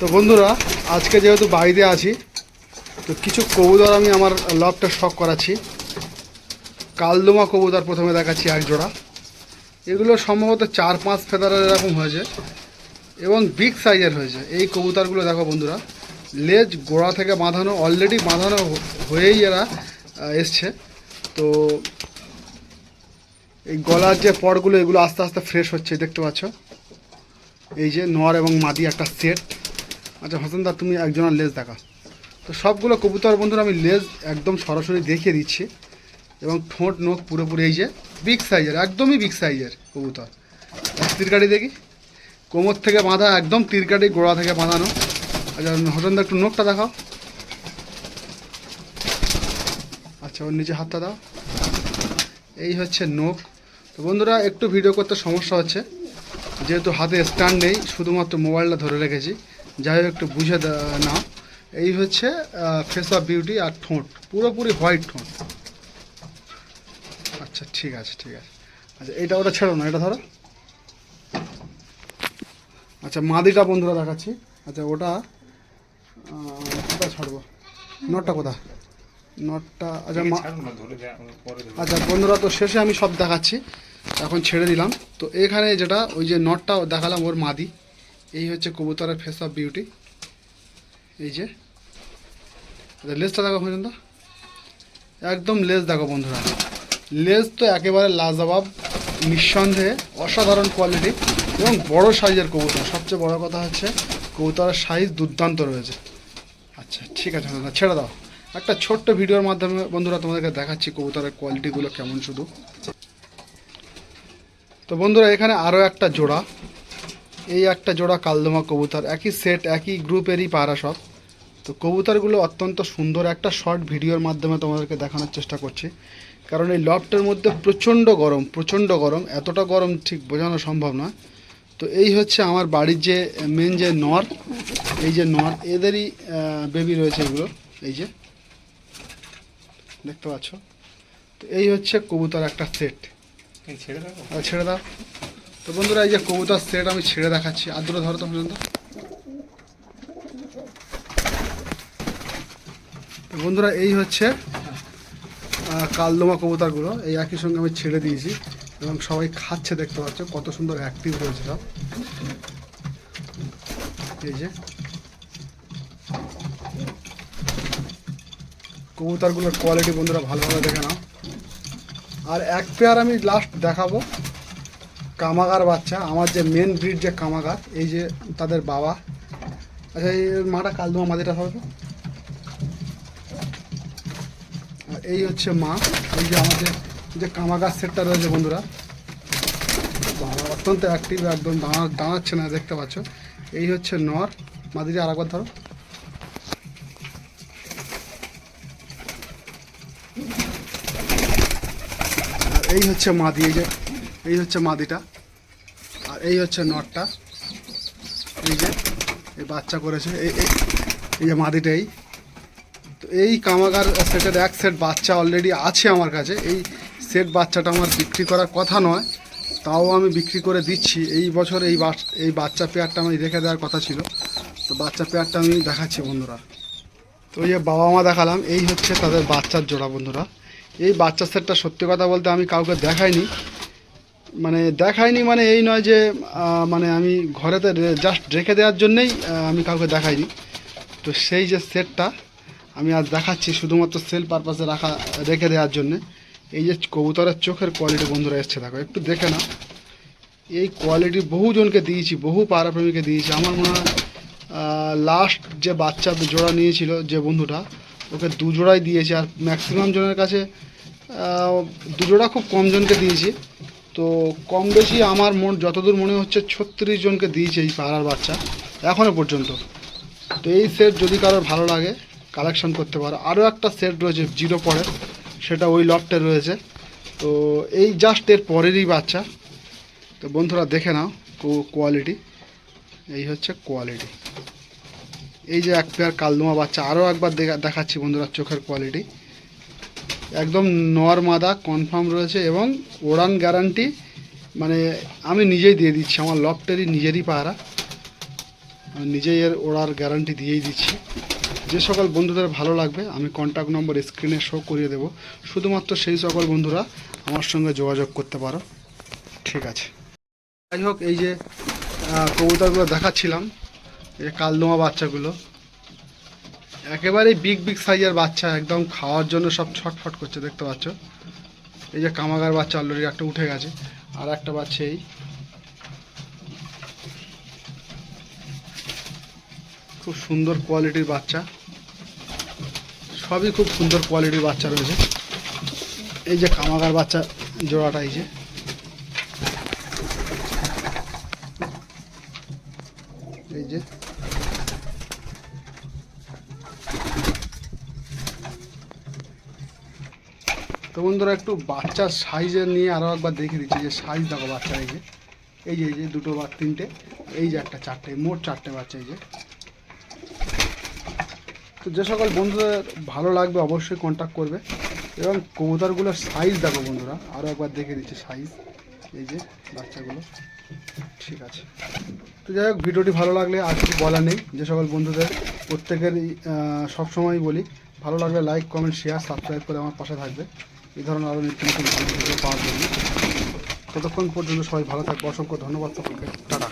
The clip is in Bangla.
তো বন্ধুরা, আজকে যেহেতু বাড়িতে আছি, তো কিছু কবুতর আমি আমার লবটা শখ করাচ্ছি। কালদোমা কবুতর প্রথমে দেখাচ্ছি এক জোড়া। এগুলো সম্ভবত চার পাঁচ ফেদারের এরকম হয়েছে এবং বিগ সাইজের হয়েছে। এই কবুতরগুলো দেখো বন্ধুরা, লেজ গোড়া থেকে বাঁধানো অলরেডি বাঁধানো হয়েই এরা এসছে। তো এই গলার যে পরগুলো এগুলো আস্তে আস্তে ফ্রেশ হচ্ছে, দেখতে পাচ্ছ? এই যে নর এবং মাদি একটা সেট আচ্ছা হাসানদা তুমি একজনের লেজ দেখা। তো সবগুলো কবুতর বন্ধুরা, আমি লেজ একদম সরাসরি দেখিয়ে দিচ্ছি। এবং ঠোঁট, নোখ পুরোপুরি এই যে বিগ সাইজের একদমই বিগ সাইজের কবুতর। তিরকাটি দেখি। কোমর থেকে বাঁধা, একদম তিরকাটি গোড়া থেকে বাঁধানো। আচ্ছা হাসানদা একটু নোখটা দেখাও। আচ্ছা ওর নিচে হাতটা দাও। এই হচ্ছে নোখ। তো বন্ধুরা, একটু ভিডিও করতে সমস্যা হচ্ছে। যেহেতু হাতে স্ট্যান্ড নেই, শুধুমাত্র মোবাইলটা ধরে রেখেছি। যাই হোক একটু বুঝে নাও। এই হচ্ছে ফেস অফ বিউটি আর ঠোঁট পুরোপুরি হোয়াইট ঠোঁট। আচ্ছা ঠিক আছে ঠিক আছে। আচ্ছা এটা ওটা ছেড়ো না এটা ধরো। আচ্ছা মাদিটা বন্ধুরা দেখাচ্ছি। আচ্ছা ওটা কোথায় ছাড়বো? নটটা কোথা নটটা আচ্ছা আচ্ছা বন্ধুরা তো শেষে আমি সব দেখাচ্ছি। এখন ছেড়ে দিলাম। তো এখানে যেটা ওই যে নটটা দেখালাম ওর মাদি। এই হচ্ছে কবুতরের ফেস অফ বিউটি এই যে। আচ্ছা লেজটা দেখো পর্যন্ত। একদম লেজ দেখো বন্ধুরা। লেজ তো একেবারে লাজবাব, নিঃসন্দেহে অসাধারণ কোয়ালিটি এবং বড় সাইজের কবুতর। সবচেয়ে বড় কথা হচ্ছে কবুতরের সাইজ দুর্দান্ত রয়েছে। আচ্ছা ঠিক আছে দাদা ছেড়ে দাও। একটা ছোট্ট ভিডিওর মাধ্যমে বন্ধুরা তোমাদেরকে দেখাচ্ছি কবুতরের কোয়ালিটিগুলো কেমন শুধু। তো বন্ধুরা, এখানে আরও একটা জোড়া। এই একটা জোড়া কালদমা কবুতর একই সেট একই গ্রুপেরই পাড়া সব। তো কবুতরগুলো অত্যন্ত সুন্দর। একটা শর্ট ভিডিওর মাধ্যমে তোমাদেরকে দেখানোর চেষ্টা করছি। কারণ এই লফটের মধ্যে প্রচণ্ড গরম প্রচণ্ড গরম। এতটা গরম ঠিক বোঝানো সম্ভব নয়। তো এই হচ্ছে আমার বাড়ির যে মেন যে নর এই যে নর এদেরই বেবি রয়েছে এগুলো। এই যে দেখতে পাচ্ছ? তো এই হচ্ছে কবুতর একটা সেট ছেড়ে আর ছেড়ে দাও। তো বন্ধুরা, এই যে কবুতর সেট আমি ছেড়ে দেখাচ্ছি। আর ধরো তো পর্যন্ত বন্ধুরা, এই হচ্ছে কালদমা কবুতরগুলো। এই একই সঙ্গে আমি ছেড়ে দিয়েছি এবং সবাই খাচ্ছে, দেখতে পাচ্ছ, কত সুন্দর অ্যাক্টিভ রয়েছে সব। এই যে। কবুতরগুলোর কোয়ালিটি বন্ধুরা, ভালোভাবে দেখে নাও। আর এক পেয়ার আমি লাস্ট দেখাবো। কামাগার বাচ্চা, আমার যে মেন ব্রিড যে কামাগার, এই যে তাদের বাবা। আচ্ছা এই মাটা কালদুমা মাদিটা হবে এই হচ্ছে মা, এই যে আমাদের যে কামাগার সেটটা রয়েছে বন্ধুরা। অত্যন্ত অ্যাক্টিভ একদম দাঁড়া, দাঁড়াচ্ছে না, দেখতে পাচ্ছ। এই হচ্ছে নর মাদিটা আর একবার ধরো। এই হচ্ছে মাদি এই যে এই হচ্ছে মাদিটা, আর এই হচ্ছে নটটা। এই যে, এই বাচ্চা করেছে, এই, এই- যে মাদিটাই। তো এই কামাগার সেটের এক সেট বাচ্চা অলরেডি আছে আমার কাছে। এই সেট বাচ্চাটা আমার বিক্রি করার কথা নয়, তাও আমি বিক্রি করে দিচ্ছি। এই বছর এই এই বাচ্চা পেয়ারটা আমি রেখে দেওয়ার কথা ছিল। তো বাচ্চা পেয়ারটা আমি দেখাচ্ছি বন্ধুরা। তো এই বাবা মা দেখালাম, এই হচ্ছে তাদের বাচ্চার জোড়া বন্ধুরা। এই বাচ্চা সেটটা সত্যি কথা বলতে আমি কাউকে দেখাইনি। মানে দেখাইনি মানে এই নয় যে মানে আমি ঘরেতে জাস্ট রেখে দেওয়ার জন্যেই আমি কাউকে দেখাইনি। তো সেই যে সেটটা আমি আজ দেখাচ্ছি শুধুমাত্র সেল পারপাসে রাখা রেখে দেওয়ার জন্যে। এই যে কবুতরের চোখের কোয়ালিটি বন্ধুরা এসছে দেখো একটু দেখে না এই কোয়ালিটি বহুজনকে দিয়েছি বহু পাড়াপ্রেমীকে দিয়েছি। আমার মনে হয় লাস্ট যে বাচ্চা জোড়া নিয়েছিল যে বন্ধুটা ওকে দু জোড়াই দিয়েছি। আর ম্যাক্সিমাম জনের কাছে আহ, দু জোড়া খুব কম জনকে দিয়েছি। তো কম বেশি আমার মন, যতদূর মনে হচ্ছে, ছত্রিশ জনকে দিয়েছে এই পাড়ার বাচ্চা এখনও পর্যন্ত। তো এই সেট যদি কারোর ভালো লাগে কালেকশন করতে পারো। আরও একটা সেট রয়েছে জিরো পরের, সেটা ওই লফটে রয়েছে। তো এই জাস্ট এর পরেরই বাচ্চা। তো বন্ধুরা, দেখে নাও কোয়ালিটি এই হচ্ছে কোয়ালিটি এই যে এক পেয়ার কালদমা বাচ্চা, আরও একবার দেখা- দেখাচ্ছি বন্ধুরা, চোখের কোয়ালিটি একদম নর মাদা কনফার্ম রয়েছে এবং ওড়ান গ্যারান্টি মানে আমি নিজেই দিয়ে দিচ্ছি, আমার লফটেরই নিজেরই পাহারা। আমি নিজেই এর ওড়ার গ্যারান্টি দিয়েই দিচ্ছি। যে সকল বন্ধুদের ভালো লাগবে, আমি কন্ট্যাক্ট নম্বর স্ক্রিনে শো করিয়ে দেবো। শুধুমাত্র সেই সকল বন্ধুরা আমার সঙ্গে যোগাযোগ করতে পারো। ঠিক আছে। যাই হোক, এই যে কবুতরগুলো দেখাচ্ছিলাম, এই কালদোমা বাচ্চাগুলো। একেবারেই বিগ বিগ সাইজের বাচ্চা একদম খাওয়ার জন্য সব ছটফট করছে, দেখতে পাচ্ছ? এই যে কামাগার বাচ্চা অলরেডি একটা উঠে গেছে, আর একটা বাচ্চা এই। খুব সুন্দর কোয়ালিটির বাচ্চা। সবই খুব সুন্দর কোয়ালিটির বাচ্চা রয়েছে। এই যে কামাগার বাচ্চা জোড়াটা এই যে। এই যে। বন্ধুরা একটু বাচ্চার সাইজের নিয়ে আরও একবার দেখে দিচ্ছি যে সাইজ দেখো বাচ্চার এই যে। এই যে এই যে, দুটো বা তিনটে, এই যে একটা চারটে, মোট চারটে বাচ্চা এই যে। তো যে সকল বন্ধুদের ভালো লাগবে অবশ্যই কন্ট্যাক্ট করবে। এবং কবুতরগুলোর সাইজ দেখো বন্ধুরা আরও একবার দেখে দিচ্ছি সাইজ এই যে বাচ্চাগুলো ঠিক আছে। তো যাই হোক, ভিডিওটি ভালো লাগলে আর কিছু বলা নেই। যে সকল বন্ধুদের প্রত্যেকেরই সবসময়ই বলি, ভালো লাগলে লাইক কমেন্ট শেয়ার সাবস্ক্রাইব করে আমার পাশে থাকবে। এই ধরনের আরও নিত্য নতুন ভালো ভিডিও পাওয়ার জন্য। ততক্ষণ পর্যন্ত সবাই ভালো থাকবে। অসংখ্য ধন্যবাদ সকলকে। টাটা।